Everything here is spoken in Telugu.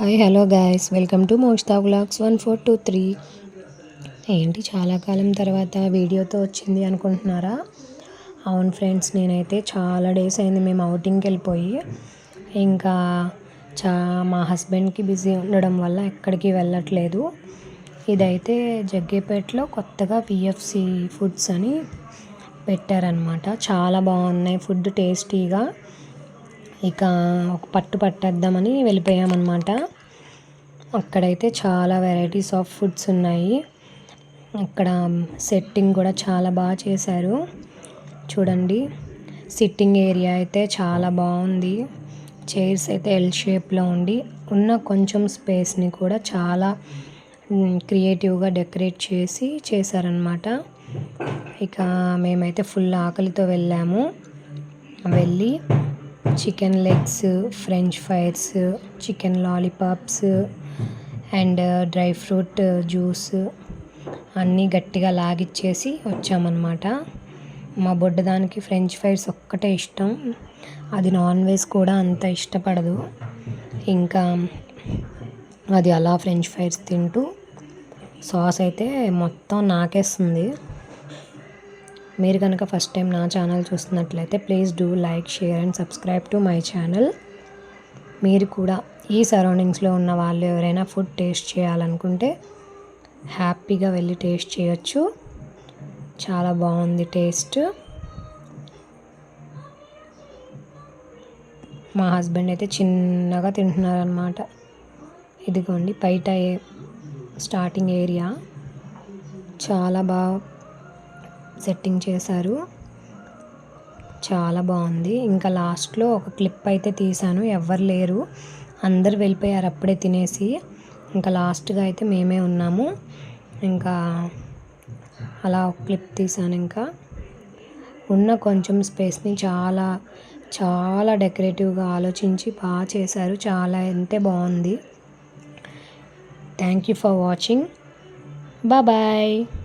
Hi hello guys welcome to Mokshata vlogs one four two three ఏంటి చాలా కాలం తర్వాత వీడియోతో వచ్చింది అనుకుంటున్నారా? అవును ఫ్రెండ్స్ నేనైతే చాలా డేస్ అయింది మేము అవుటింగ్కి వెళ్ళిపోయి. ఇంకా చా మా హస్బెండ్కి బిజీ ఉండడం వల్ల ఎక్కడికి వెళ్ళట్లేదు. ఇదైతే జగ్గేపేటలో కొత్తగా పిఎఫ్సి ఫుడ్స్ అని పెట్టారనమాట చాలా బాగున్నాయి. ఫుడ్ టేస్టీగా ఇక ఒక పట్టు పట్టేద్దామని వెళ్ళిపోయామన్నమాట. అక్కడైతే చాలా వెరైటీస్ ఆఫ్ ఫుడ్స్ ఉన్నాయి. అక్కడ సెట్టింగ్ కూడా చాలా బాగా చేశారు. చూడండి సిట్టింగ్ ఏరియా అయితే చాలా బాగుంది. చైర్స్ అయితే ఎల్ షేప్లో ఉండి ఉన్న కొంచెం స్పేస్ని కూడా చాలా క్రియేటివ్గా డెకరేట్ చేసి చేశారనమాట ఇక మేమైతే ఫుల్ ఆకలితో వెళ్ళాము. వెళ్ళి chicken legs french fries chicken lollipops and uh, dry fruit uh, juice అన్నీ గట్టిగా లాగిచ్చేసి వచ్చామన్నమాట. మా బొడ్డదానికి ఫ్రెంచ్ ఫ్రైస్ ఒక్కటే ఇష్టం. అది నాన్ వెజ్ కూడా అంత ఇష్టపడదు. ఇంకా అది అలా ఫ్రెంచ్ ఫ్రైస్ తింటూ సాస్ అయితే మొత్తం నాకేస్తుంది. మీరు కనుక ఫస్ట్ టైం నా ఛానల్ చూస్తున్నట్లయితే please do like share and subscribe to my channel మీరు కూడా ఈ సరౌండింగ్స్లో ఉన్న వాళ్ళు ఎవరైనా ఫుడ్ టేస్ట్ చేయాలనుకుంటే హ్యాపీగా వెళ్ళి టేస్ట్ చేయొచ్చు. చాలా బాగుంది టేస్ట్ మా హస్బెండ్ అయితే చిన్నగా తింటున్నారనమాట ఇదిగోండి బయట స్టార్టింగ్ ఏరియా చాలా బాగా సెట్టింగ్ చేశారు. చాలా బాగుంది. ఇంకా లాస్ట్లో ఒక క్లిప్ అయితే తీశాను. ఎవ్వరు లేరు. అందరు వెళ్ళిపోయారు అప్పుడే తినేసి. ఇంకా లాస్ట్గా అయితే మేమే ఉన్నాము. ఇంకా అలా ఒక క్లిప్ తీసాను ఇంకా. ఉన్న కొంచెం స్పేస్ని చాలా చాలా డెకరేటివ్గా ఆలోచించి బాగా చేశారు. చాలా అంటే బాగుంది. Thank you for watching. Bye.